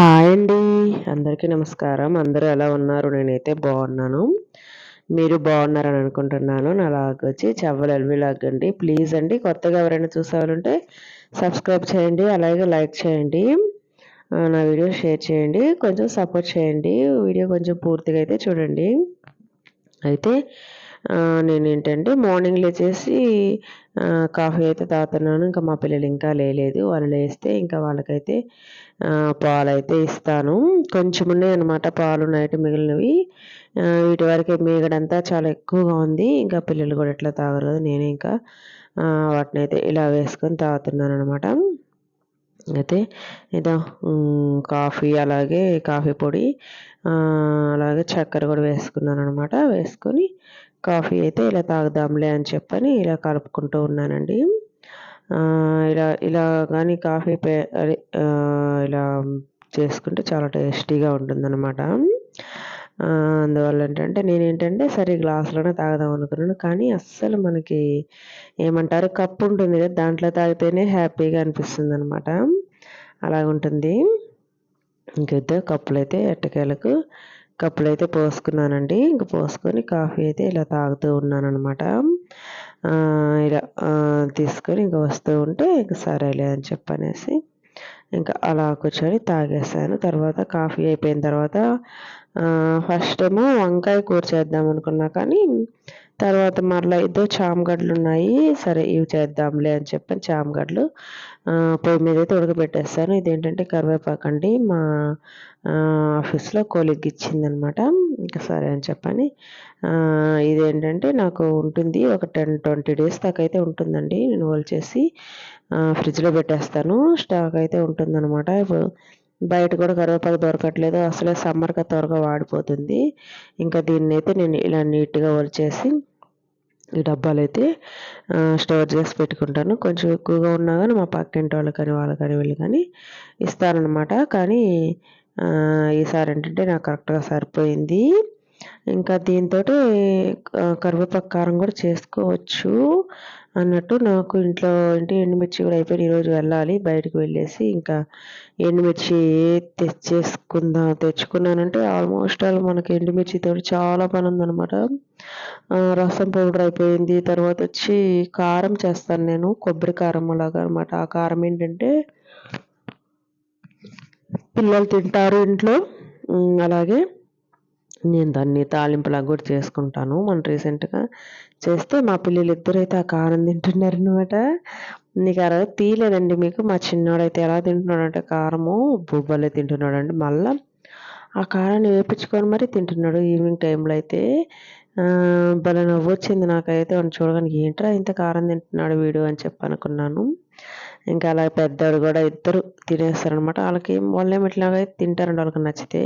Hi అండి. అందరికీ నమస్కారం. అందరూ ఎలా ఉన్నారు? నేనైతే బాగున్నాను. మీరు బాగున్నారని అనుకుంటున్నాను. నా లాగ్ వచ్చి చెవ్వలు ఎల్వి లాగ్ అండి. ప్లీజ్ అండి కొత్తగా ఎవరైనా చూసేవాళ్ళుంటే సబ్స్క్రైబ్ చేయండి అలాగే లైక్ చేయండి. నా వీడియో షేర్ చేయండి కొంచెం సపోర్ట్ చేయండి. వీడియో కొంచెం పూర్తిగా అయితే చూడండి. అయితే ఆ, నేను ఏంటంటే మార్నింగ్ లేచేసి కాఫీ అయితే తాగుతున్నాను. ఇంకా మా పిల్లలు ఇంకా లేలేదు. వాళ్ళు లేస్తే ఇంకా వాళ్ళకైతే పాలైతే ఇస్తాను. కొంచెం ఉన్నాయి అనమాట పాలు నైట్ మిగిలినవి. వీటి వరకే మీగడంతా చాలా ఎక్కువగా ఉంది. ఇంకా పిల్లలు కూడా ఎట్లా తాగరు కదా నేను ఇంకా వాటిని అయితే ఇలా వేసుకొని తాగుతున్నాను అనమాట అయితే ఏదో కాఫీ అలాగే కాఫీ పొడి అలాగే చక్కెర కూడా వేసుకున్నాను అనమాట వేసుకొని కాఫీ అయితే ఇలా తాగుదాంలే అని చెప్పని ఇలా కలుపుకుంటూ ఉన్నానండి. ఇలా ఇలా కానీ కాఫీ పే అదే ఇలా చేసుకుంటే చాలా టేస్టీగా ఉంటుందన్నమాట. అందువల్ల ఏంటంటే నేను ఏంటంటే సరే గ్లాసులోనే తాగుదాం అనుకున్నాను కానీ అస్సలు మనకి ఏమంటారు కప్పు ఉంటుంది కదా దాంట్లో తాగితేనే హ్యాపీగా అనిపిస్తుంది అనమాట అలాగుంటుంది ఇంకైతే కప్పులు అయితే ఎట్టకేలకు కప్పులు అయితే పోసుకున్నానండి. ఇంక పోసుకొని కాఫీ అయితే ఇలా తాగుతూ ఉన్నాను అనమాట ఇలా తీసుకొని ఇంకా వస్తూ ఉంటే ఇంక సరేలే అని చెప్పనేసి ఇంకా అలా కూర్చొని తాగేసాను. తర్వాత కాఫీ అయిపోయిన తర్వాత ఫస్ట్ ఏమో వంకాయ కూర చేద్దాం అనుకున్నా కానీ తర్వాత మరలా ఏదో చామగడ్డలు ఉన్నాయి సరే ఇవి చేద్దాంలే అని చెప్పని చామగడ్డలు పొయ్యి మీద అయితే ఉడకబెట్టేస్తాను. ఇదేంటంటే కరివేపాకు అండి మా ఆఫీస్లో కోలికి ఇచ్చిందనమాట. ఇంకా సరే అని చెప్పని ఇదేంటంటే నాకు ఉంటుంది ఒక టెన్ ట్వంటీ డేస్ దాకా అయితే ఉంటుందండి. నేను చేసి ఫ్రిడ్జ్లో పెట్టేస్తాను. స్టాక్ అయితే ఉంటుందన్నమాట ఇప్పుడు బయట కూడా కరివేపాకు దొరకట్లేదు. అసలే సమ్మర్గా త్వరగా వాడిపోతుంది. ఇంకా దీన్ని అయితే నేను ఇలా నీట్గా వలిచేసి ఈ డబ్బాలు అయితే స్టోర్ చేసి పెట్టుకుంటాను. కొంచెం ఎక్కువగా ఉన్నా కానీ మా పక్కింటి వాళ్ళు కానీ వాళ్ళు కానీ వీళ్ళు కానీ ఇస్తారనమాట కానీ ఈసారి ఏంటంటే నాకు కరెక్ట్గా సరిపోయింది. ఇంకా దీంతో కరివేపాకు కారం కూడా చేసుకోవచ్చు అన్నట్టు నాకు ఇంట్లో ఏంటి ఎండుమిర్చి కూడా అయిపోయి ఈరోజు వెళ్ళాలి బయటకు వెళ్ళేసి ఇంకా ఎండుమిర్చి తెచ్చేసుకుందాం తెచ్చుకున్నానంటే ఆల్మోస్ట్ ఆల్ మనకి ఎండుమిర్చితో చాలా పని ఉందనమాట రసం పౌడర్ అయిపోయింది తర్వాత వచ్చి కారం చేస్తాను నేను కొబ్బరి కారం అలాగా అనమాట ఆ కారం ఏంటంటే పిల్లలు తింటారు ఇంట్లో అలాగే నేను దాన్ని తాలింపులాగా కూడా చేసుకుంటాను. మొన్న రీసెంట్గా చేస్తే మా పిల్లలు ఇద్దరైతే ఆ కారం తింటున్నారు అనమాట నీకు అలా తీయలేదండి మీకు? మా చిన్నోడైతే ఎలా తింటున్నాడంటే కారము బువ్వలే తింటున్నాడండి. మళ్ళీ ఆ కారాన్ని వేపించుకొని మరీ తింటున్నాడు ఈవినింగ్ టైంలో అయితే. భలే నవ్వు వచ్చింది నాకైతే. వాడిని చూడగానే ఏంట్రా ఇంత కారం తింటున్నాడు వీడు? అని చెప్పి అనుకున్నాను. ఇంకా అలా పెద్దవాడు కూడా ఇద్దరు తినేస్తారనమాట వాళ్ళకి వాళ్ళేం ఏమి తింటారండి వాళ్ళకి నచ్చితే.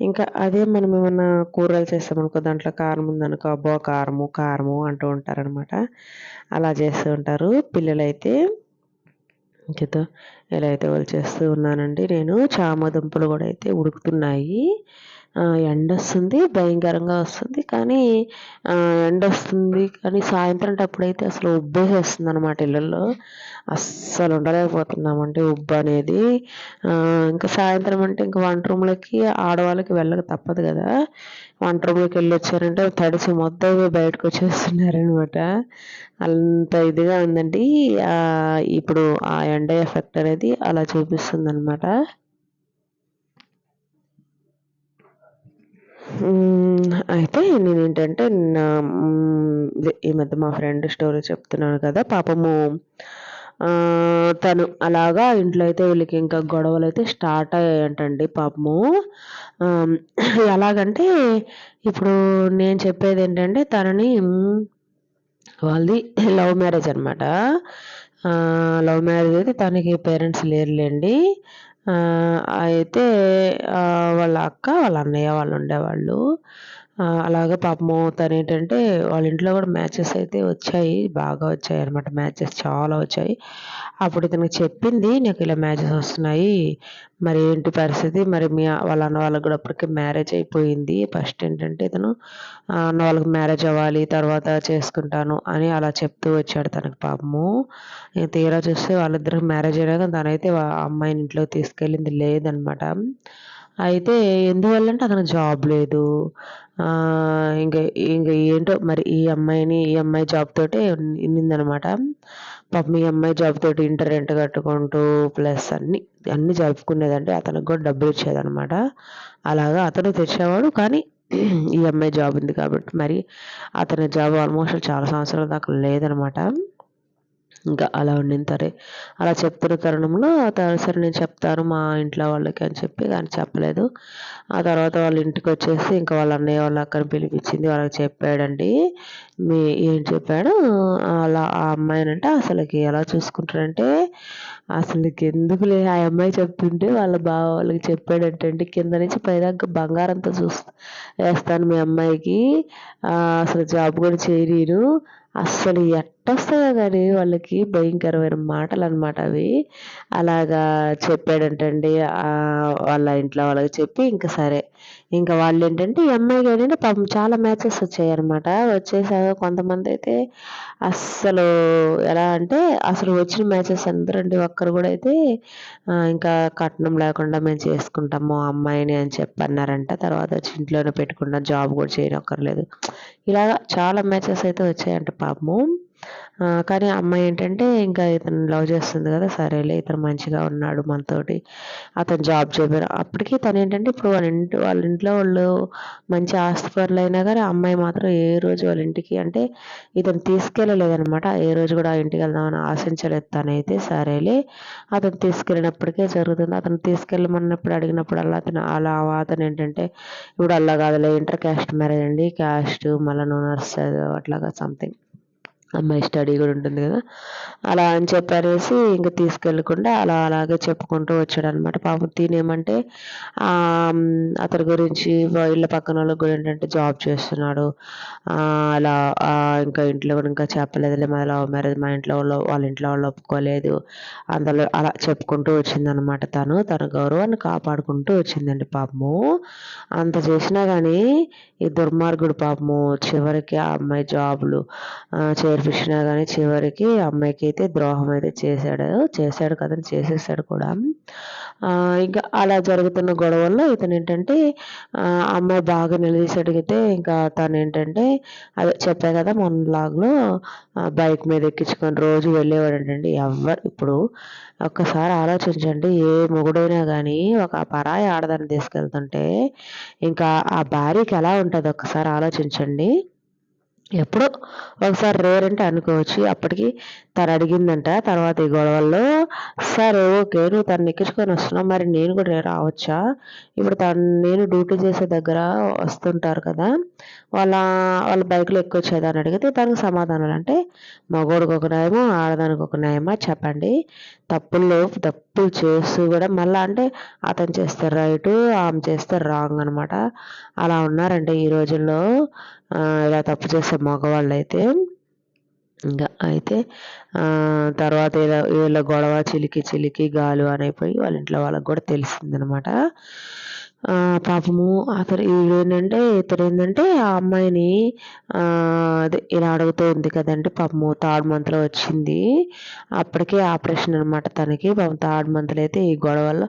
ఇంకా అదే మనం ఏమన్నా కూరలు చేస్తామనుకో దాంట్లో కారం ఉందనుకో అబ్బో కారము కారము అంటూ ఉంటారనమాట అలా చేస్తూ ఉంటారు. పిల్లలైతే ఇంకేతో ఇలా అయితే వాళ్ళు చేస్తూ ఉన్నానండి నేను చామ దుంపలు కూడా అయితే ఉడుకుతున్నాయి. ఎండ వస్తుంది భయంకరంగా వస్తుంది. కానీ ఎండ వస్తుంది కానీ సాయంత్రం అప్పుడైతే అసలు ఉబ్బేసేస్తుంది అనమాట ఇళ్ళల్లో. అస్సలు ఉండలేకపోతున్నాం అంటే ఉబ్బు అనేది. ఇంకా సాయంత్రం అంటే ఇంకా వంట రూమ్లోకి ఆడవాళ్ళకి వెళ్ళక తప్పదు కదా. వంట రూమ్లోకి వెళ్ళి వచ్చారంటే తడిసి మొత్తం బయటకు వచ్చేస్తున్నారనమాట అంత ఇదిగా ఉందండి. ఇప్పుడు ఆ ఎండ ఎఫెక్ట్ అనేది అలా చూపిస్తుంది అనమాట అయితే నేను ఏంటంటే నా ఈ మధ్య మా ఫ్రెండ్ స్టోరీ చెప్తున్నాను కదా పాపము తను అలాగా ఇంట్లో అయితే వీళ్ళకి ఇంకా గొడవలు అయితే స్టార్ట్ అయ్యాయంటండి పాపము. ఎలాగంటే ఇప్పుడు నేను చెప్పేది ఏంటంటే తనని వాళ్ళది లవ్ మ్యారేజ్ అనమాట లవ్ మ్యారేజ్ అయితే తనకి పేరెంట్స్ లేరులేండి. అయితే వాళ్ళ అక్క వాళ్ళ అన్నయ్య వాళ్ళు ఉండేవాళ్ళు. అలాగే పాపము తను ఏంటంటే వాళ్ళ ఇంట్లో కూడా మ్యాచెస్ అయితే వచ్చాయి బాగా వచ్చాయి అనమాట మ్యాచెస్ చాలా వచ్చాయి. అప్పుడు ఇతనికి చెప్పింది నాకు ఇలా మ్యాచెస్ వస్తున్నాయి. మరి ఏంటి పరిస్థితి? మరి మీ వాళ్ళ అన్న వాళ్ళకి కూడా అప్పటికే మ్యారేజ్ అయిపోయింది. ఫస్ట్ ఏంటంటే ఇతను అన్న వాళ్ళకి మ్యారేజ్ అవ్వాలి తర్వాత చేసుకుంటాను అని అలా చెప్తూ వచ్చాడు తనకి పాపము. తీరా చూస్తే వాళ్ళిద్దరికి మ్యారేజ్ అయినాక తనైతే అమ్మాయిని ఇంట్లో తీసుకెళ్ళింది లేదనమాట అయితే ఎందువల్ల అంటే అతనికి జాబ్ లేదు. ఇంకా ఇంకా ఏంటో మరి ఈ అమ్మాయిని ఈ అమ్మాయి జాబ్ తోటే ఉన్నిందనమాట పాపం ఈ అమ్మాయి జాబ్ తోటి ఇంటర్ రెంట్ కట్టుకుంటూ ప్లస్ అన్ని అన్ని జరుపుకునేదంటే అతనికి కూడా డబ్బులు ఇచ్చేదనమాట. అలాగా అతను తెచ్చేవాడు కానీ ఈ అమ్మాయి జాబ్ ఉంది కాబట్టి మరి అతని జాబ్ ఆల్మోస్ట్ చాలా సంవత్సరాల దాకా లేదనమాట. ఇంకా అలా ఉండింది సరే అలా చెప్తున్న తరుణంలో సరే నేను చెప్తాను మా ఇంట్లో వాళ్ళకి అని చెప్పి కానీ చెప్పలేదు. ఆ తర్వాత వాళ్ళ ఇంటికి వచ్చేసి ఇంకా వాళ్ళ అన్నయ్య వాళ్ళ అక్కని పిలిపించింది. వాళ్ళకి చెప్పాడండి. మీ ఏం చెప్పాడు? అలా ఆ అమ్మాయినంటే అసలుకి ఎలా చూసుకుంటారంటే అసలుకి ఎందుకులే ఆ అమ్మాయి చెప్తుంటే వాళ్ళ బావ వాళ్ళకి చెప్పాడంటే కింద నుంచి పైదాకా బంగారంతో చూస్తా వేస్తాను మీ అమ్మాయికి. అసలు జాబ్ కూడా చేయలేను అస్సలు ఎట్టొస్తుందో కానీ వాళ్ళకి భయంకరమైన మాటలు అనమాట అవి. అలాగా చెప్పాడంటండి. వాళ్ళ ఇంట్లో వాళ్ళకి చెప్పి ఇంకా సరే. ఇంకా వాళ్ళు ఏంటంటే ఈ అమ్మాయికి ఏంటంటే పాపం చాలా మ్యాచెస్ వచ్చాయి అనమాట వచ్చేసాక కొంతమంది అయితే అస్సలు ఎలా అంటే అసలు వచ్చిన మ్యాచెస్ అందరండి ఒక్కరు కూడా అయితే ఇంకా కట్నం లేకుండా మేము చేసుకుంటాము అమ్మాయిని అని చెప్పన్నారంట తర్వాత వచ్చి ఇంట్లోనే పెట్టుకుంటాం జాబ్ కూడా చేయనక్కర్లేదు. ఇలాగా చాలా మ్యాచెస్ అయితే వచ్చాయంట పాపము. కానీ అమ్మాయి ఏంటంటే ఇంకా ఇతను లవ్ చేస్తుంది కదా సరేలే ఇతను మంచిగా ఉన్నాడు మనతోటి. అతను జాబ్ చేయబోయారు అప్పటికి తను ఏంటంటే ఇప్పుడు వాళ్ళ ఇంటి వాళ్ళ ఇంట్లో వాళ్ళు మంచి ఆస్తిపరులు అయినా కానీ అమ్మాయి మాత్రం ఏ రోజు వాళ్ళ ఇంటికి అంటే ఇతను తీసుకెళ్ళలేదనమాట ఏ రోజు కూడా ఆ ఇంటికి వెళ్దామని ఆశించలేదు తనైతే సరేలే. అతను తీసుకెళ్ళినప్పటికే జరుగుతుంది. అతను తీసుకెళ్ళమన్నప్పుడు అడిగినప్పుడు అలా అతను అలా అతను ఏంటంటే ఇప్పుడు అలా కాదులే ఇంటర్ క్యాస్ట్ మ్యారేజ్ అండి క్యాస్ట్ మళ్ళీ నర్స్ అట్లాగా సంథింగ్ అమ్మాయి స్టడీ కూడా ఉంటుంది కదా. అలా అని చెప్పనేసి ఇంకా తీసుకెళ్ళకుండా అలా అలాగే చెప్పుకుంటూ వచ్చాడు అనమాట పాపం తినేమంటే అతని గురించి ఇళ్ళ పక్కన వాళ్ళకి కూడా ఏంటంటే జాబ్ చేస్తున్నాడు. అలా ఇంకా ఇంట్లో కూడా ఇంకా చెప్పలేదులే మా లవ్ మ్యారేజ్ మా ఇంట్లో వాళ్ళు వాళ్ళ ఇంట్లో వాళ్ళు ఒప్పుకోలేదు. అందులో అలా చెప్పుకుంటూ వచ్చిందనమాట తను. తన గౌరవాన్ని కాపాడుకుంటూ వచ్చిందండి పాపము. అంత చేసినా కానీ ఈ దుర్మార్గుడు పాపము చివరికి ఆ అమ్మాయి జాబులు చే చేర్పించినా కానీ చివరికి అమ్మాయికి అయితే ద్రోహం అయితే చేశాడు. చేశాడు కదని చేసేసాడు కూడా. ఇంకా అలా జరుగుతున్న గొడవల్లో ఇతను ఏంటంటే అమ్మాయి బాగా నిలదీసి ఇంకా తను ఏంటంటే అదే చెప్పా కదా మొన్న లాగ్లో బైక్ మీద ఎక్కించుకొని రోజు వెళ్ళేవాడంటండి. ఎవరు ఇప్పుడు ఒక్కసారి ఆలోచించండి ఏ మొగుడైనా కానీ ఒక పరాయి ఆడదాన్ని తీసుకెళ్తుంటే ఇంకా ఆ భార్యకి ఎలా ఉంటుంది? ఒక్కసారి ఆలోచించండి. ఎప్పుడో ఒకసారి రేర్ అంటే అనుకోవచ్చు. అప్పటికి తను అడిగిందంట తర్వాత ఈ గొడవల్లో సరే ఓకే నువ్వు తను ఎక్కించుకొని వస్తున్నావు మరి నేను కూడా రావచ్చా? ఇప్పుడు తను నేను డ్యూటీ చేసే దగ్గర వస్తుంటారు కదా వాళ్ళ వాళ్ళ బైక్లో ఎక్కొచ్చేదని అడిగితే తనకు సమాధానాలు అంటే మగోడికి ఒక న్యాయమో ఆడదానికి ఒక న్యాయమా చెప్పండి. తప్పుల్లో తప్పులు చేస్తూ కూడా మళ్ళీ అంటే అతను చేస్తే రైటు ఆమె చేస్తే రాంగ్ అనమాట అలా ఉన్నారంటే ఈ రోజుల్లో. ఇలా తప్పు చేసే మగవాళ్ళు అయితే ఇంకా అయితే తర్వాత ఇలా వీళ్ళ గొడవ చిలికి చిలికి గాలు అనైపోయి వాళ్ళ ఇంట్లో వాళ్ళకి కూడా తెలిసిందనమాట. పాపము అతను ఏంటంటే ఇతను ఏంటంటే ఆ అమ్మాయిని అదే ఇలా అడుగుతూ ఉంది కదండి పాపము థర్డ్ మంత్లో వచ్చింది. అప్పటికే ఆపరేషన్ అనమాట తనకి పాపం థర్డ్ మంత్లో అయితే ఈ గొడవల్లో.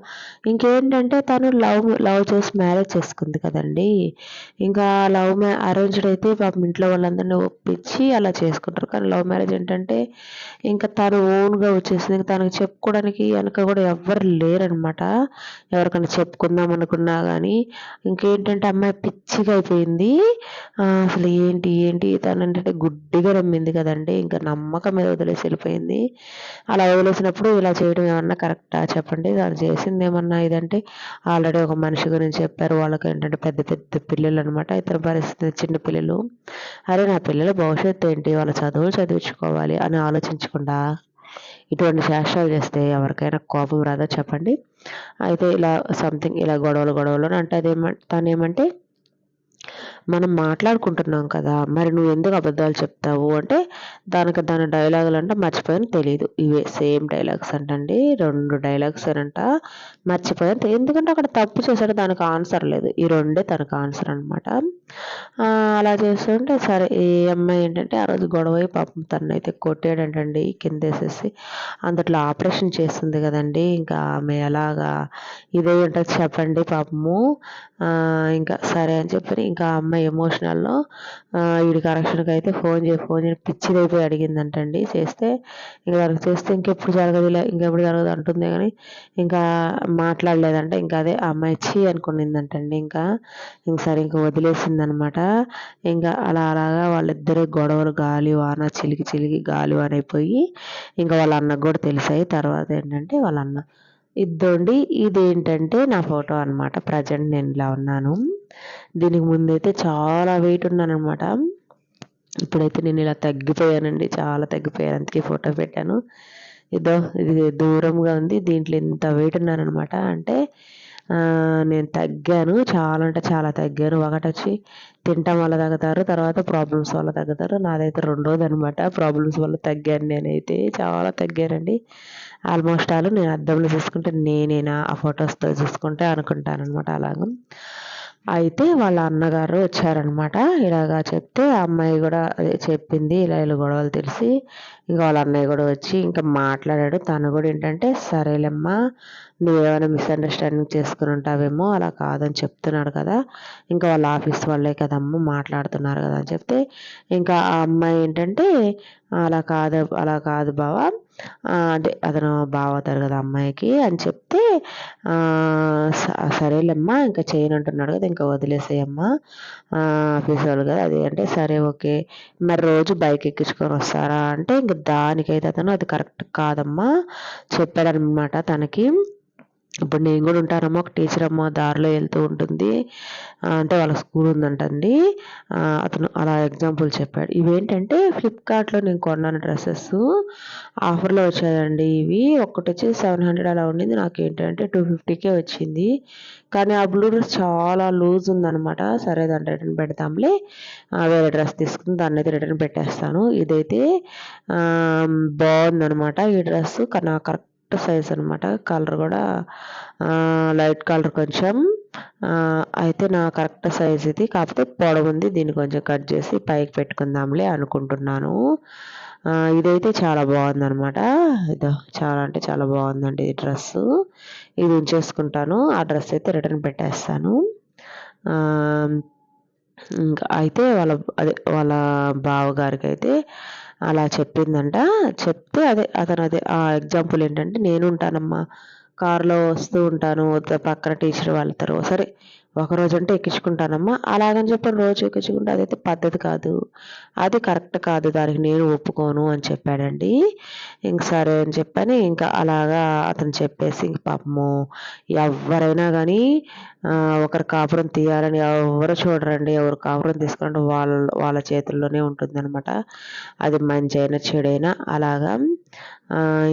ఇంకేంటంటే తను లవ్ లవ్ చేసి మ్యారేజ్ చేసుకుంది కదండి. ఇంకా లవ్ మ్యా అరేంజ్డ్ అయితే పాపం ఇంట్లో వాళ్ళందరినీ ఒప్పించి అలా చేసుకుంటారు. కానీ లవ్ మ్యారేజ్ ఏంటంటే ఇంకా తను ఓన్గా వచ్చేసింది. తనకు చెప్పుకోవడానికి వెనక కూడా ఎవ్వరు లేరనమాట ఎవరికైనా చెప్పుకుందాం అనుకున్నా కానీ ఇంకేంటంటే అమ్మాయి పిచ్చిగా అయిపోయింది. అసలు ఏంటి ఏంటి తను గుడ్డిగా నమ్మింది కదండి. ఇంకా నమ్మకం మీద వదిలేసి వెళ్ళిపోయింది. అలా వదిలేసినప్పుడు ఇలా చేయడం ఏమన్నా కరెక్టా చెప్పండి. తను చేసింది ఏమన్నా ఇదంటే ఆల్రెడీ ఒక మనిషి గురించి చెప్పారు. వాళ్ళకి ఏంటంటే పెద్ద పెద్ద పిల్లలు అనమాట ఇతర పరిస్థితి చిన్న పిల్లలు. అరే నా పిల్లల భవిష్యత్తు ఏంటి? వాళ్ళ చదువులు చదివించుకోవాలి అని ఆలోచించకుండా ఇటువంటి శాస్త్రాలు చేస్తే ఎవరికైనా కోపం రాదా చెప్పండి. అయితే ఇలా సంథింగ్ ఇలా గొడవలు గొడవలు అంటే అదేమంటే తను ఏమంటే మనం మాట్లాడుకుంటున్నాం కదా మరి నువ్వు ఎందుకు అబద్ధాలు చెప్తావు? అంటే దానికి దాని డైలాగులు అంటే మర్చిపోయాను తెలియదు ఇవే సేమ్ డైలాగ్స్ అంటండి రెండు డైలాగ్స్ అంట మర్చిపోయాను ఎందుకంటే అక్కడ తప్పు చేశాడు దానికి ఆన్సర్ లేదు. ఈ రెండే తనకు ఆన్సర్ అనమాట అలా చేస్తుంటే సరే ఈ అమ్మాయి ఏంటంటే ఆ రోజు గొడవ పాపం తనైతే కొట్టాడంటండి కింద వేసేసి అందుట్లో ఆపరేషన్ చేస్తుంది కదండి ఇంకా ఆమె ఎలాగా ఇదే ఉంటుంది చెప్పండి పాపము. ఇంకా సరే అని చెప్పి ఇంకా అమ్మాయి ఎమోషనల్లో వీడి కరెక్షన్కి అయితే ఫోన్ చేసి ఫోన్ చేసి పిచ్చిదైపోయి అడిగిందంటండి. చేస్తే ఇంకా దానికి చేస్తే ఇంకెప్పుడు జరగదు ఇంకెప్పుడు జరగదు అంటుంది కానీ ఇంకా మాట్లాడలేదంటే. ఇంకా అదే అమ్మాయి ఇచ్చి అనుకునిందంటండి ఇంకా. ఇంక సరే ఇంకా వదిలేసిందనమాట. ఇంకా అలా అలాగా వాళ్ళిద్దరే గొడవలు గాలి వాన చిలికి చిలికి గాలి వాన అయిపోయి ఇంకా వాళ్ళ అన్నకు కూడా తెలిసాయి. తర్వాత ఏంటంటే వాళ్ళ అన్న ఇద్దండి. ఇదేంటంటే నా ఫోటో అనమాట ప్రజెంట్ నేను ఇలా ఉన్నాను. దీనికి ముందైతే చాలా వెయిట్ ఉన్నాను అనమాట ఇప్పుడైతే నేను ఇలా తగ్గిపోయానండి. చాలా తగ్గిపోయాను. అందుకే ఫోటో పెట్టాను. ఇదో ఇది దూరంగా ఉంది. దీంట్లో ఇంత వెయిట్ ఉన్నానమాట అంటే నేను తగ్గాను. చాలా అంటే చాలా తగ్గాను. ఒకటి వచ్చి తినటం వల్ల తగ్గుతారు తర్వాత ప్రాబ్లమ్స్ వల్ల తగ్గుతారు. నాదైతే రెండోది అనమాట ప్రాబ్లమ్స్ వల్ల తగ్గాను నేనైతే. చాలా తగ్గానండి. ఆల్మోస్ట్ ఆల్ నేను అద్దంలో చూసుకుంటే నేనేనా ఆ ఫొటోస్తో చూసుకుంటే అనుకుంటాను అనమాట అలాగ. అయితే వాళ్ళ అన్నగారు వచ్చారనమాట ఇలాగా చెప్తే ఆ అమ్మాయి కూడా చెప్పింది. ఇలా ఇలా గొడవలు తెలిసి ఇంకా వాళ్ళ అన్నయ్య కూడా వచ్చి ఇంకా మాట్లాడాడు. తను కూడా ఏంటంటే సరేలేమ్మా నువ్వేమైనా మిస్అండర్స్టాండింగ్ చేసుకుని ఉంటావేమో అలా కాదని చెప్తున్నాడు కదా. ఇంకా వాళ్ళ ఆఫీస్ వాళ్ళే కదమ్మా మాట్లాడుతున్నారు కదా అని చెప్తే ఇంకా ఆ అమ్మాయి ఏంటంటే అలా కాదు అలా కాదు బావా అదే అతను బావ అవుతారు కదా అమ్మాయికి అని చెప్తే సరేలేమ్మా ఇంకా చేయను అంటున్నాడు కదా ఇంకా వదిలేసేయమ్మా ఆఫీస్ వాళ్ళు కదా అది అంటే సరే ఓకే మరి రోజు బైక్ ఎక్కించుకొని వస్తారా? అంటే ఇంక దానికైతే అతను అది కరెక్ట్ కాదమ్మా చెప్పాడనమాట తనకి. ఇప్పుడు నేను కూడా ఉంటానమ్మా ఒక టీచర్ అమ్మ దారిలో వెళ్తూ ఉంటుంది. అంటే వాళ్ళ స్కూల్ ఉందంటండి. అతను అలా ఎగ్జాంపుల్ చెప్పాడు. ఇవేంటంటే ఫ్లిప్కార్ట్లో నేను కొన్నాను డ్రెస్సెస్ ఆఫర్లో వచ్చాయండి ఇవి. ఒక్కటి వచ్చి సెవెన్ హండ్రెడ్ అలా ఉండింది. నాకు ఏంటంటే టూ ఫిఫ్టీకే వచ్చింది. కానీ ఆ బ్లూ డ్రెస్ చాలా లూజ్ ఉందనమాట సరే దాన్ని రిటర్న్ పెడతాంలే. వేరే డ్రెస్ తీసుకుని దాన్ని అయితే రిటర్న్ పెట్టేస్తాను. ఇదైతే బాగుందనమాట ఈ డ్రెస్ నాకు కరెక్ట్ సైజ్ అనమాట కలర్ కూడా లైట్ కలర్ కొంచెం అయితే నా కరెక్ట్ సైజ్ ఇది. కాకపోతే పొడవు ఉంది దీన్ని కొంచెం కట్ చేసి పైకి పెట్టుకుందాంలే అనుకుంటున్నాను. ఇదైతే చాలా బాగుందనమాట ఇదో చాలా అంటే చాలా బాగుందండి ఈ డ్రెస్సు. ఇది ఉంచేసుకుంటాను. ఆ డ్రెస్ అయితే రిటర్న్ పెట్టేస్తాను. ఇంకా అయితే వాళ్ళ అదే వాళ్ళ బావగారికి అయితే అలా చెప్పిందంట. చెప్తే అదే అతను అదే ఆ ఎగ్జాంపుల్ ఏంటంటే నేను ఉంటానమ్మా కారులో వస్తూ ఉంటాను. పక్కన టీచర్ వాళ్ళతో సరే ఒకరోజు అంటే ఎక్కించుకుంటానమ్మా. అలాగని చెప్పి రోజు ఎక్కించుకుంటే అదైతే పద్ధతి కాదు. అది కరెక్ట్ కాదు దానికి నేను ఒప్పుకోను అని చెప్పాడండి. ఇంక సరే అని చెప్పని ఇంకా అలాగా అతను చెప్పేసి ఇంక పాపము ఎవరైనా కానీ ఒకరి కాపురం తీయాలని ఎవరు చూడరండి. ఎవరు కాపురం తీసుకురండి వాళ్ళ వాళ్ళ చేతుల్లోనే ఉంటుందన్నమాట. అది మంచి అయినా చెడైనా అలాగా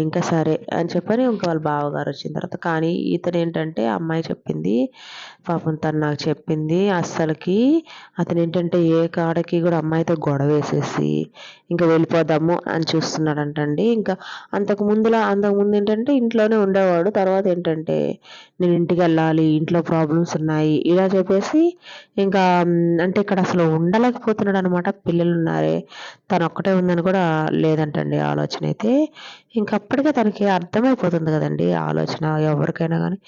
ఇంకా సరే అని చెప్పని ఇంకా వాళ్ళ బావగారు వచ్చిన తర్వాత. కానీ ఇతను ఏంటంటే అమ్మాయి చెప్పింది పాపం తను నాకు చెప్పింది అస్సలకి. అతను ఏంటంటే ఏ కాడకి కూడా అమ్మాయితో గొడవ వేసేసి ఇంకా వెళ్ళిపోదాము అని చూస్తున్నాడంటండి. ఇంకా అంతకు ముందులా అంతకుముందు ఏంటంటే ఇంట్లోనే ఉండేవాడు. తర్వాత ఏంటంటే నేను ఇంటికి వెళ్ళాలి ఇంట్లో ప్రాబ్లమ్స్ ఉన్నాయి ఇలా చెప్పేసి ఇంకా అంటే ఇక్కడ అసలు ఉండలేకపోతున్నాడు అనమాట పిల్లలు ఉన్నారే తను ఒక్కటే ఉందని కూడా లేదంటండి ఆలోచన అయితే. ఇంకప్పటికే తనకి అర్థమైపోతుంది కదండి ఆలోచన ఎవరికైనా కానీ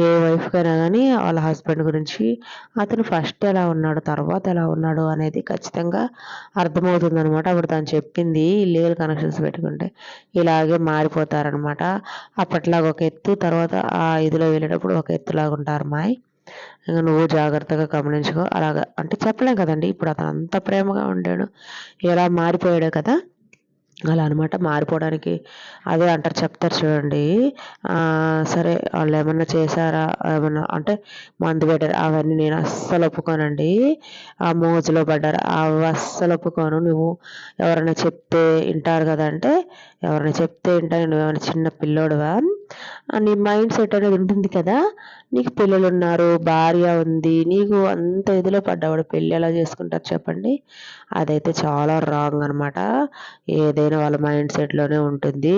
ఏ వైఫ్కైనా కానీ వాళ్ళ హస్బెండ్ గురించి. అతను ఫస్ట్ ఎలా ఉన్నాడు తర్వాత ఎలా ఉన్నాడు అనేది ఖచ్చితంగా అర్థమవుతుంది అనమాట అప్పుడు తను చెప్పింది లీగల్ కనెక్షన్స్ పెట్టుకుంటే ఇలాగే మారిపోతారనమాట అప్పట్లాగా ఒక ఎత్తు తర్వాత ఆ ఇదిలో వెళ్ళేటప్పుడు ఒక ఎత్తులాగా ఉంటారు మాయ్. ఇంకా నువ్వు జాగ్రత్తగా గమనించుకో. అలాగా అంటే చెప్పలేం కదండి. ఇప్పుడు అతను అంత ప్రేమగా ఉండాడు ఎలా మారిపోయాడు కదా. అలా అనమాట మారిపోవడానికి అదే అంటారు చెప్తారు చూడండి. సరే వాళ్ళు ఏమన్నా చేశారా? ఏమన్నా అంటే మందు పెట్టారు? అవన్నీ నేను అస్సలు ఒప్పుకోనండి. ఆ మోజులో పడ్డారు. అవి అస్సలు ఒప్పుకోను. నువ్వు ఎవరైనా చెప్తే వింటారు కదా అంటే ఎవరైనా చెప్తే వింటా నువ్వు ఏమైనా చిన్న పిల్లోడువా? నీ మైండ్ సెట్ అనేది ఉంటుంది కదా? నీకు పిల్లలు ఉన్నారు భార్య ఉంది నీకు అంత ఇదిలో పడ్డావాడు పెళ్ళి ఎలా చేసుకుంటారు చెప్పండి? అదైతే చాలా రాంగ్ అనమాట ఏదైనా వాళ్ళ మైండ్ సెట్లోనే ఉంటుంది.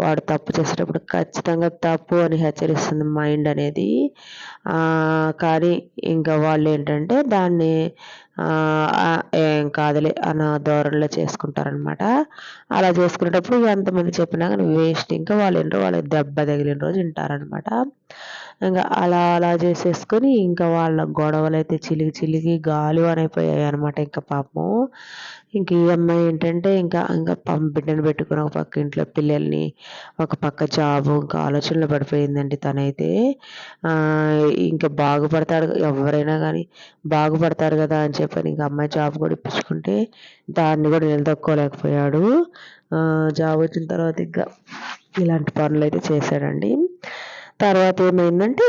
వాడు తప్పు చేసేటప్పుడు ఖచ్చితంగా తప్పు అని హెచ్చరిస్తుంది మైండ్ అనేది. కానీ ఇంకా వాళ్ళు ఏంటంటే దాన్ని ఏం కాదులే అన్న ధోరణిలో చేసుకుంటారనమాట అలా చేసుకునేటప్పుడు ఎంతమంది చెప్పినా కానీ వేస్ట్. ఇంకా వాళ్ళు ఏంటో వాళ్ళకి దెబ్బ తగిలిన రోజు వింటారనమాట ఇంకా అలా అలా చేసేసుకొని ఇంకా వాళ్ళ గొడవలు అయితే చిలిగి చిలిగి గాలి అనైపోయాయి అనమాట ఇంకా పాపం. ఇంక ఈ అమ్మాయి ఏంటంటే ఇంకా ఇంకా బిడ్డను పెట్టుకుని ఒక పక్క ఇంట్లో పిల్లల్ని ఒక పక్క జాబు ఇంకా ఆలోచనలో పడిపోయిందండి తనైతే. ఇంకా బాగుపడతాడు ఎవరైనా కానీ బాగుపడతారు కదా అని చెప్పని ఇంకా అమ్మాయి జాబ్ కూడా ఇప్పించుకుంటే దాన్ని కూడా నిలదొక్కోలేకపోయాడు. జాబ్ వచ్చిన తర్వాత ఇంకా ఇలాంటి పనులు అయితే చేశాడండి. తర్వాత ఏమైందంటే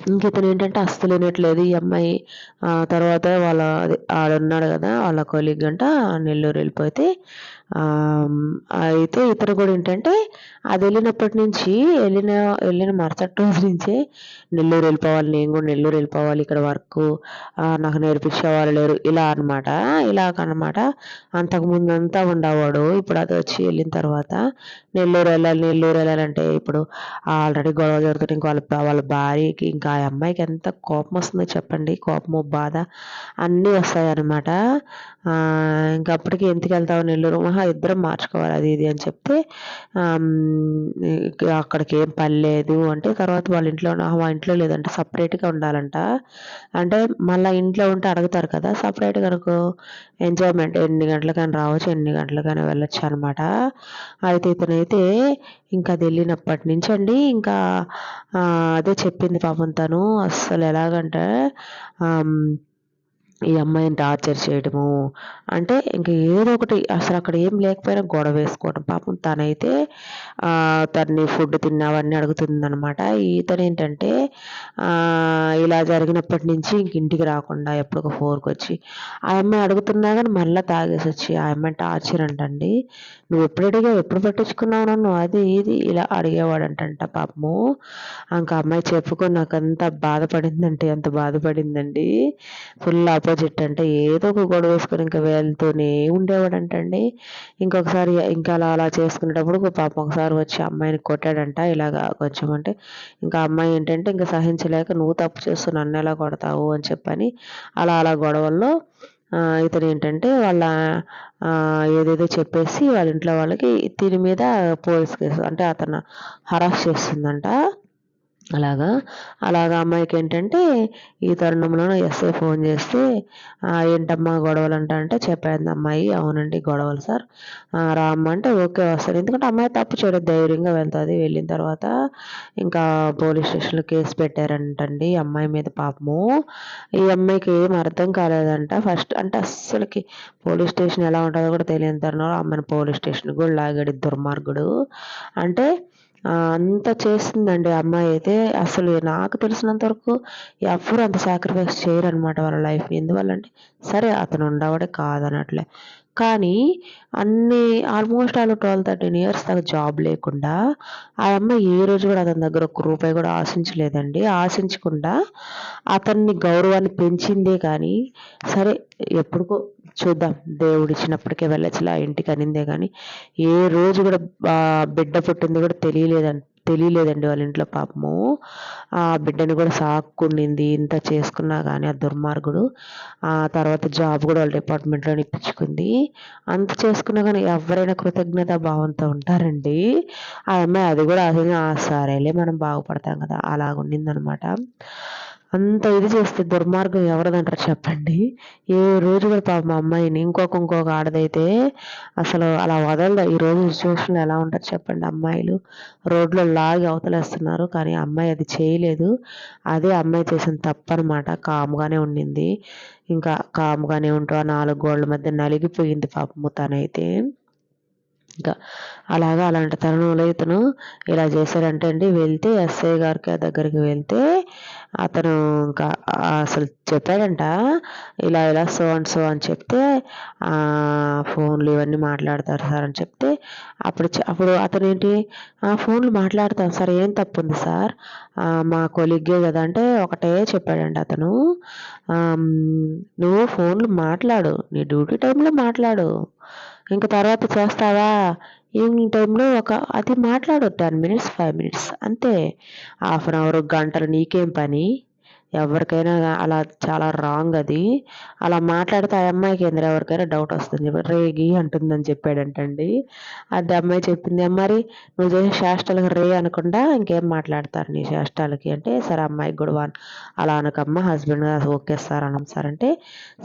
ఇంక ఇతను ఏంటంటే అస్సలు వినట్లేదు. ఈ అమ్మాయి తర్వాత వాళ్ళ ఆడున్నాడు కదా వాళ్ళ కొలీగ్ గంట నెల్లూరు వెళ్ళిపోతే అయితే ఇతను కూడా ఏంటంటే అది వెళ్ళినప్పటి నుంచి వెళ్ళిన వెళ్ళిన మరుసటి రోజు నుంచే నెల్లూరు వెళ్ళిపోవాలి నేను కూడా నెల్లూరు వెళ్ళిపోవాలి ఇక్కడ వర్క్ నాకు నేర్పించే వాళ్ళు లేరు. ఇలా అనమాట ఇలాగనమాట అంతకుముందు అంతా ఉండేవాడు. ఇప్పుడు అది వచ్చి వెళ్ళిన తర్వాత నెల్లూరు వెళ్ళాలి నెల్లూరు వెళ్ళాలంటే ఇప్పుడు ఆల్రెడీ గొడవ జరుగుతుంది ఇంకా వాళ్ళ వాళ్ళ భార్యకి ఇంకా ఆ అమ్మాయికి ఎంత కోపం వస్తుందో చెప్పండి. కోపము బాధ అన్నీ వస్తాయి అనమాట ఇంకా అప్పటికి ఎందుకు వెళ్తావు నెల్లూరు? మహా ఇద్దరం మార్చుకోవాలి అది ఇది అని చెప్తే అక్కడికి ఏం పని లేదు అంటే తర్వాత వాళ్ళ ఇంట్లో మా ఇంట్లో లేదంటే సపరేట్గా ఉండాలంట. అంటే మళ్ళీ ఇంట్లో ఉంటే అడుగుతారు కదా సపరేట్గా అనుకో ఎంజాయ్మెంట్ ఎన్ని గంటలకైనా రావచ్చు ఎన్ని గంటలకైనా వెళ్ళొచ్చు అనమాట అయితే ఇతనైతే ఇంకా అది వెళ్ళినప్పటి నుంచి అండి ఇంకా అదే చెప్పింది పాపం తను అస్సలు ఎలాగంటే ఈ అమ్మాయిని టార్చర్ చేయడము. అంటే ఇంకా ఏదో ఒకటి అసలు అక్కడ ఏం లేకపోయినా గొడవ వేసుకోవడం. పాపం తనైతే తన్ని ఫుడ్ తిన్నావన్నీ అడుగుతుందనమాట ఈతను ఏంటంటే ఇలా జరిగినప్పటి నుంచి ఇంక ఇంటికి రాకుండా ఎప్పుడు ఒక ఫోర్కి వచ్చి ఆ అమ్మాయి అడుగుతున్నా కానీ మళ్ళీ తాగేసి వచ్చి ఆ అమ్మాయి టార్చర్ అంటండి. నువ్వు ఎప్పుడు అడిగా ఎప్పుడు పట్టించుకున్నావు నన్ను? అది ఇది ఇలా అడిగేవాడంటంట పాపము. ఇంకా అమ్మాయి చెప్పుకొని నాకు అంత బాధపడిందంటే ఎంత బాధపడిందండి? ఫుల్ ఆపోజిట్ అంటే ఏదో ఒక గొడవ వేసుకొని ఇంకా వెళ్తూనే ఉండేవాడంటండి. ఇంకొకసారి ఇంకా అలా అలా చేసుకునేటప్పుడు పాప ఒకసారి వచ్చి అమ్మాయిని కొట్టాడంట. ఇలాగా కొంచెం అంటే ఇంకా అమ్మాయి ఏంటంటే ఇంకా సహించలేక నువ్వు తప్పు చేస్తూ నన్ను ఎలా కొడతావు? అని చెప్పని అలా అలా గొడవల్లో ఇతను ఏంటంటే వాళ్ళ ఏదేదో చెప్పేసి వాళ్ళ ఇంట్లో వాళ్ళకి దీని మీద పోలీస్ కేసు అంటే అతను హరాస్ చేస్తుందంట. అలాగా? అలాగా అమ్మాయికి ఏంటంటే ఈ తరుణంలో ఎస్ఐ ఫోన్ చేస్తే ఏంటమ్మా గొడవలు అంట అంటే చెప్పింది అమ్మాయి అవునండి గొడవలు సార్. రామ్మంటే ఓకే వస్తారు ఎందుకంటే అమ్మాయి తప్పు చేయడం ధైర్యంగా వెళ్తుంది. వెళ్ళిన తర్వాత ఇంకా పోలీస్ స్టేషన్లో కేసు పెట్టారంటండి అమ్మాయి మీద పాపము. ఈ అమ్మాయికి ఏం అర్థం కాలేదంట. ఫస్ట్ అంటే అస్సలకి పోలీస్ స్టేషన్ ఎలా ఉంటుందో కూడా తెలియని తరుణంలో అమ్మాయిని పోలీస్ స్టేషన్ కూడా లాగాడు దుర్మార్గుడు. అంటే అంత చేసిందండి అమ్మాయి అయితే. అసలు నాకు తెలిసినంత వరకు ఎవరు అంత సాక్రిఫైస్ చేయరనమాట వాళ్ళ లైఫ్ని ఎందువల్ల అంటే సరే అతను ఉండవాడే కాదనట్లే. కానీ అన్ని almost all twelve thirteen years దాకా జాబ్ లేకుండా ఆ అమ్మాయి ఏ రోజు కూడా అతని దగ్గర ఒక రూపాయి కూడా ఆశించలేదండి. ఆశించకుండా అతన్ని గౌరవాన్ని పెంచిందే కానీ సరే ఎప్పుడుకో చూద్దాం. దేవుడు ఇచ్చినప్పటికే వెళ్ళచ్చులా ఇంటికి అనిందే కానీ ఏ రోజు కూడా బిడ్డ పుట్టింది కూడా తెలియలేదండి తెలియలేదండి వాళ్ళ ఇంట్లో పాపము. ఆ బిడ్డని కూడా సాక్కుండింది ఇంత చేసుకున్నా కానీ ఆ దుర్మార్గుడు. ఆ తర్వాత జాబ్ కూడా వాళ్ళ డిపార్ట్మెంట్లో ఇప్పించుకుంది. అంత చేసుకున్నా కానీ ఎవరైనా కృతజ్ఞత భావంతో ఉంటారండి. ఆ అమ్మాయి అది కూడా అసలు సరేలే మనం బాగుపడతాం కదా. అలాగుండిందనమాట. అంత ఇది చేస్తే దుర్మార్గం ఎవరిదంటారు చెప్పండి? ఏ రోజు కూడా పాప మా అమ్మాయిని ఇంకొక ఇంకొక ఆడదైతే అసలు అలా వదలదు. ఈ రోజు సిచ్యువేషన్లో ఎలా ఉంటారు చెప్పండి అమ్మాయిలు? రోడ్లో లాగి అవతలేస్తున్నారు కానీ అమ్మాయి అది చేయలేదు. అదే అమ్మాయి చేసిన తప్పనమాట. కామ్గానే ఉండింది. ఇంకా కామ్గానే ఉంటూ ఆ నాలుగు గోడల మధ్య నలిగిపోయింది పాపము తనైతే. ఇంకా. అలాగా అలాంటి తరుణంలో ఇతను ఇలా చేశారంటే అండి వెళ్తే ఎస్ఐ గారికి దగ్గరికి వెళ్తే అతను ఇంకా అసలు చెప్పాడంట ఇలా ఇలా సో అండ్ సో అని చెప్తే ఫోన్లు ఇవన్నీ మాట్లాడతారు సార్ అని చెప్తే అప్పుడు అప్పుడు అతను ఏంటి ఫోన్లు మాట్లాడతాం సార్ ఏం తప్పు ఉంది సార్ మా కొలిగ్గే కదా అంటే ఒకటే చెప్పాడండి అతను నువ్వు ఫోన్లు మాట్లాడు నీ డ్యూటీ టైంలో మాట్లాడు ఇంక తర్వాత చేస్తావా? ఈవినింగ్ టైంలో ఒక అది మాట్లాడు టెన్ మినిట్స్ ఫైవ్ మినిట్స్. అంతే. హాఫ్ అన్ అవర్ గంటలు నీకేం పని? ఎవరికైనా అలా చాలా రాంగ్ అది. అలా మాట్లాడితే ఆ అమ్మాయికి ఎందుకు ఎవరికైనా డౌట్ వస్తుంది. రేగి అంటుందని చెప్పాడంటండి. అది అమ్మాయి చెప్పింది మరి నువ్వు చేసే శాస్త్రాలకు రే అనకుండా ఇంకేం మాట్లాడతారు నీ శాస్త్రాలకి అంటే సరే అమ్మాయికి కూడా అలా అనకమ్మ హస్బెండ్ ఓకే సార్ అనం సార్. అంటే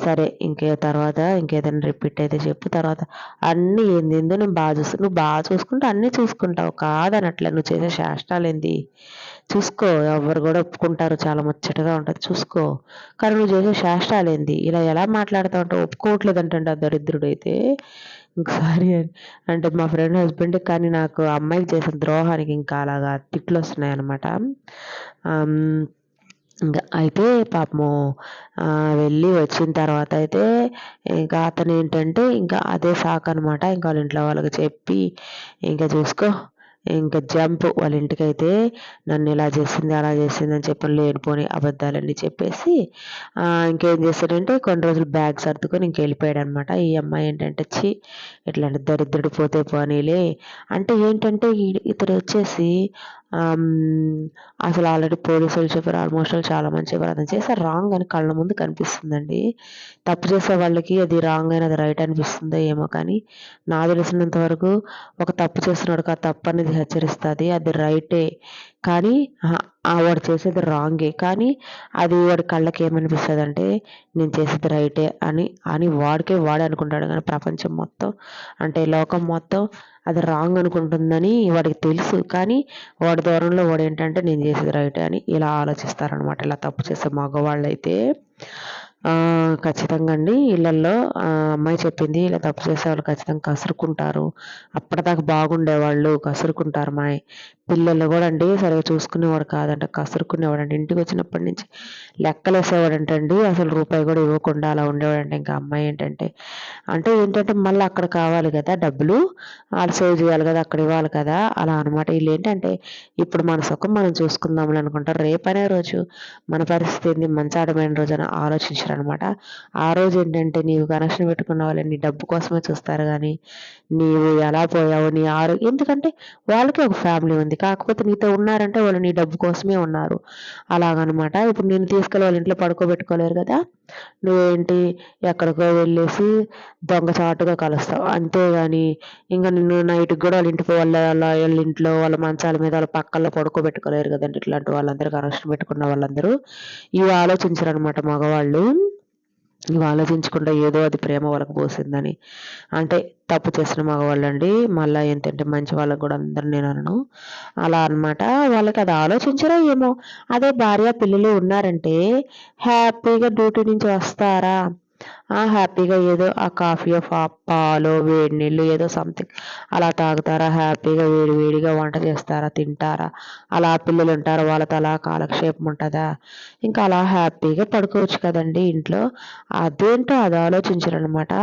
సరే ఇంకే తర్వాత ఇంకేదైనా రిపీట్ అయితే చెప్పు. తర్వాత అన్నీ ఏంది ఏందో నువ్వు బాగా చూస్తా నువ్వు బాగా చూసుకుంటే అన్నీ చూసుకుంటావు. కాదనట్లే నువ్వు చేసే శాస్త్రాలు ఏంది చూసుకో ఎవరు కూడా ఒప్పుకుంటారు చాలా ముచ్చటగా ఉంటుంది చూసుకో. కానీ నువ్వు చేసే శాస్త్రాలేంది ఇలా ఎలా మాట్లాడుతూ ఉంటావు? ఒప్పుకోవట్లేదు అంటే ఆ దరిద్రుడు అయితే. ఇంకోసారి అంటే మా ఫ్రెండ్ హస్బెండ్ కానీ నాకు అమ్మాయికి చేసిన ద్రోహానికి ఇంకా అలాగా తిట్లు వస్తున్నాయి అనమాట ఇంకా అయితే పాపము వెళ్ళి వచ్చిన తర్వాత అయితే ఇంకా అతను ఏంటంటే ఇంకా అదే సాకు అనమాట ఇంకా వాళ్ళ ఇంట్లో వాళ్ళకి చెప్పి ఇంకా చూసుకో. ఇంకా జంప్ వాళ్ళ ఇంటికైతే నన్ను ఇలా చేసింది అలా చేసింది అని చెప్పి లేనిపోని అబద్ధాలన్నీ చెప్పేసి ఇంకేం చేశాడంటే కొన్ని రోజులు బ్యాగ్ సర్దుకొని ఇంక వెళ్ళిపోయాడు అనమాట ఈ అమ్మాయి ఏంటంటే చి ఇట్లాంటి దరిద్రుడు పోతే పోనీలే. అంటే ఏంటంటే ఇతడు వచ్చేసి అసలు ఆల్రెడీ పోలీసులు చెప్పారు ఆల్మోస్ట్ చాలా మంది చెప్పారు. అతను చేసే రాంగ్ అని కళ్ళ ముందు కనిపిస్తుందండి. తప్పు చేసే వాళ్ళకి అది రాంగ్ అయినా అది రైట్ అనిపిస్తుందో ఏమో కానీ నా తెలిసినంత వరకు ఒక తప్పు చేస్తున్నాడు ఆ తప్పు అనేది హెచ్చరిస్తుంది అది రైటే కానీ వాడు చేసేది రాంగే కానీ అది వాడి కళ్ళకి ఏమనిపిస్తుంది అంటే నేను చేసేది రైటే అని అని వాడికే వాడే అనుకుంటాడు. కానీ ప్రపంచం మొత్తం అంటే లోకం మొత్తం అది రాంగ్ అనుకుంటుందని వాడికి తెలుసు. కానీ వాడి దూరంలో వాడు ఏంటంటే నేను చేసేది రైటే అని ఇలా ఆలోచిస్తారనమాట ఇలా తప్పు చేసే మగవాళ్ళు అయితే ఖచ్చితంగా అండి. ఇళ్ళల్లో అమ్మాయి చెప్పింది ఇలా తప్పు చేసేవాళ్ళు ఖచ్చితంగా కసురుకుంటారు. అప్పటిదాకా బాగుండేవాళ్ళు కసురుకుంటారు అమ్మాయి పిల్లలు కూడా అండి సరిగా చూసుకునేవాడు కాదంట కసురుకునేవాడు అండి ఇంటికి వచ్చినప్పటి నుంచి లెక్కలు అండి అసలు రూపాయి కూడా ఇవ్వకుండా అలా ఉండేవాడంటే. ఇంకా అమ్మాయి ఏంటంటే అంటే ఏంటంటే మళ్ళీ అక్కడ కావాలి కదా డబ్బులు వాళ్ళు సేవ్ చేయాలి కదా అక్కడ ఇవ్వాలి కదా అలా అనమాట వీళ్ళు ఏంటంటే ఇప్పుడు మన సుఖం మనం చూసుకుందాం అనుకుంటారు రేపనే రోజు మన పరిస్థితి ఏంది మంచాడమైన రోజు అని ఆలోచించారు అనమాట ఆ రోజు ఏంటంటే నీవు కనెక్షన్ పెట్టుకున్న వాళ్ళని నీ డబ్బు కోసమే చూస్తారు కానీ నీవు ఎలా పోయావు నీ ఆరోగ్యం ఎందుకంటే వాళ్ళకి ఒక ఫ్యామిలీ ఉంది కాకపోతే నీతో ఉన్నారంటే వాళ్ళు నీ డబ్బు కోసమే ఉన్నారు. అలాగనమాట. ఇప్పుడు నేను తీసుకెళ్ళి వాళ్ళ ఇంట్లో పడుకోబెట్టుకోలేరు కదా. నువ్వేంటి? ఎక్కడికో వెళ్ళేసి దొంగచాటుగా కలుస్తావు. అంతేగాని ఇంకా నిన్ను నైట్కి కూడా వాళ్ళ ఇంటికి వాళ్ళ వాళ్ళ ఇంట్లో వాళ్ళ మంచాల మీద వాళ్ళ పక్కల్లో పడుకోబెట్టుకోలేరు కదండి ఇట్లాంటి వాళ్ళందరూ కనెక్షన్ పెట్టుకున్న వాళ్ళందరూ. ఇవి ఆలోచించరు అనమాట మగవాళ్ళు. ఇవి ఆలోచించకుండా ఏదో అది ప్రేమ వాళ్ళకి పోసిందని. అంటే తప్పు చేసిన మగవాళ్ళు అండి మళ్ళీ ఏంటంటే మంచి వాళ్ళకి కూడా అందరు నేను అనను. అలా అనమాట వాళ్ళకి అది ఆలోచించరా ఏమో. అదే భార్య పిల్లలు ఉన్నారంటే హ్యాపీగా డ్యూటీ నుంచి వస్తారా? హ్యాపీగా ఏదో ఆ కాఫీ పాలు వేడి నీళ్ళు ఏదో సంథింగ్ అలా తాగుతారా? హ్యాపీగా వేడి వేడిగా వంట చేస్తారా? తింటారా? అలా పిల్లలు ఉంటారు వాళ్ళతో అలా కాలక్షేపం ఉంటుందా? ఇంకా అలా హ్యాపీగా పడుకోవచ్చు కదండి ఇంట్లో. అదేంటో అది ఆలోచించరు అనమాట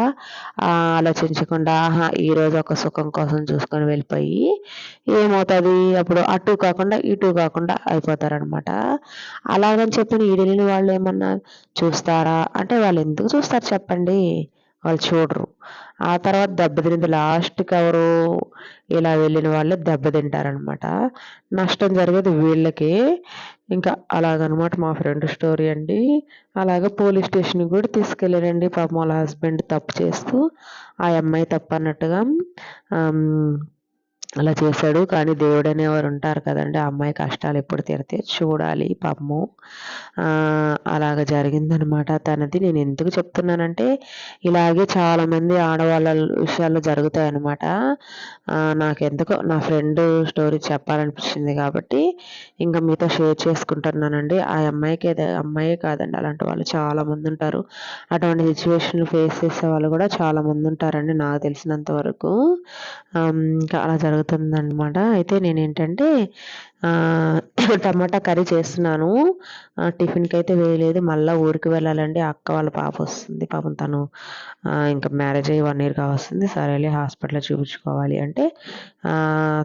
ఆలోచించకుండా ఆహా ఈరోజు ఒక సుఖం కోసం చూసుకొని వెళ్ళిపోయి ఏమవుతుంది? అప్పుడు అటు కాకుండా ఇటు కాకుండా అయిపోతారనమాట. అలాగని చెప్పిన ఈడెళ్ళిన వాళ్ళు ఏమన్నా చూస్తారా? అంటే వాళ్ళు ఎందుకు చూస్తారు? చెప్పండి వాళ్ళు చూడరు. ఆ తర్వాత దెబ్బతినింది లాస్ట్కి ఎవరు ఇలా వెళ్ళిన వాళ్ళే దెబ్బతింటారనమాట నష్టం జరిగేది వీళ్ళకి. ఇంకా అలాగనమాట మా ఫ్రెండ్ స్టోరీ అండి. అలాగే పోలీస్ స్టేషన్కి కూడా తీసుకెళ్ళారండి పాపం వాళ్ళ హస్బెండ్ తప్పు చేస్తూ. ఆ అమ్మాయి తప్పు అన్నట్టుగా అలా చేశాడు. కానీ దేవుడు అనేవారు ఉంటారు కదండి. ఆ అమ్మాయి కష్టాలు ఎప్పుడు తీరితే చూడాలి పాపము. అలాగ జరిగిందనమాట తనది నేను ఎందుకు చెప్తున్నానంటే ఇలాగే చాలామంది ఆడవాళ్ళ విషయాలు జరుగుతాయన్నమాట. నాకెందుకో నా ఫ్రెండ్ స్టోరీ చెప్పాలనిపించింది కాబట్టి ఇంకా మీతో షేర్ చేసుకుంటున్నానండి. ఆ అమ్మాయికి అమ్మాయి కాదండి. అలాంటి వాళ్ళు చాలామంది ఉంటారు. అటువంటి సిచ్యువేషన్లు ఫేస్ చేసే వాళ్ళు కూడా చాలామంది ఉంటారండి నాకు తెలిసినంత వరకు. ఇంకా అలా జరుగుతుందన్నమాట. అయితే నేను ఏంటంటే టమాటా కర్రీ చేస్తున్నాను. టిఫిన్కి అయితే వేయలేదు. మళ్ళీ ఊరికి వెళ్ళాలండి. అక్క వాళ్ళ పాప వస్తుంది. పాపం తను ఇంకా మ్యారేజ్ అయ్యి వన్ ఇయర్ కావస్తుంది సరేలే హాస్పిటల్లో చూపించుకోవాలి అంటే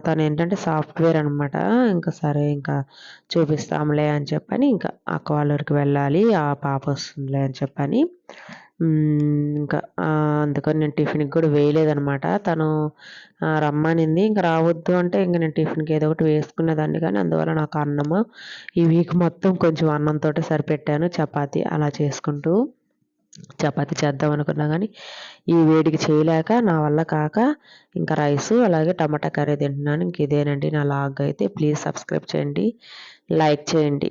తను ఏంటంటే సాఫ్ట్వేర్ అనమాట ఇంకా సరే ఇంకా చూపిస్తాంలే అని చెప్పని ఇంకా అక్క వాళ్ళ ఊరికి వెళ్ళాలి. ఆ పాప వస్తుందిలే అని చెప్పని ఇంకా అందుకని నేను టిఫిన్కి కూడా వేయలేదనమాట తను రమ్మనింది. ఇంకా రావద్దు అంటే ఇంక నేను టిఫిన్కి ఏదో ఒకటి వేసుకునేదాన్ని కానీ అందువల్ల నాకు అన్నము ఈ వీక్ మొత్తం కొంచెం అన్నంతో సరిపెట్టాను. చపాతి అలా చేసుకుంటూ చపాతి చేద్దాం అనుకున్నా కానీ ఈ వేడికి చేయలేక నా వల్ల కాక ఇంకా రైసు అలాగే టమాటా కర్రీ తింటున్నాను. ఇంక ఇదేనండి నా లాగ్ అయితే. ప్లీజ్ సబ్స్క్రైబ్ చేయండి లైక్ చేయండి.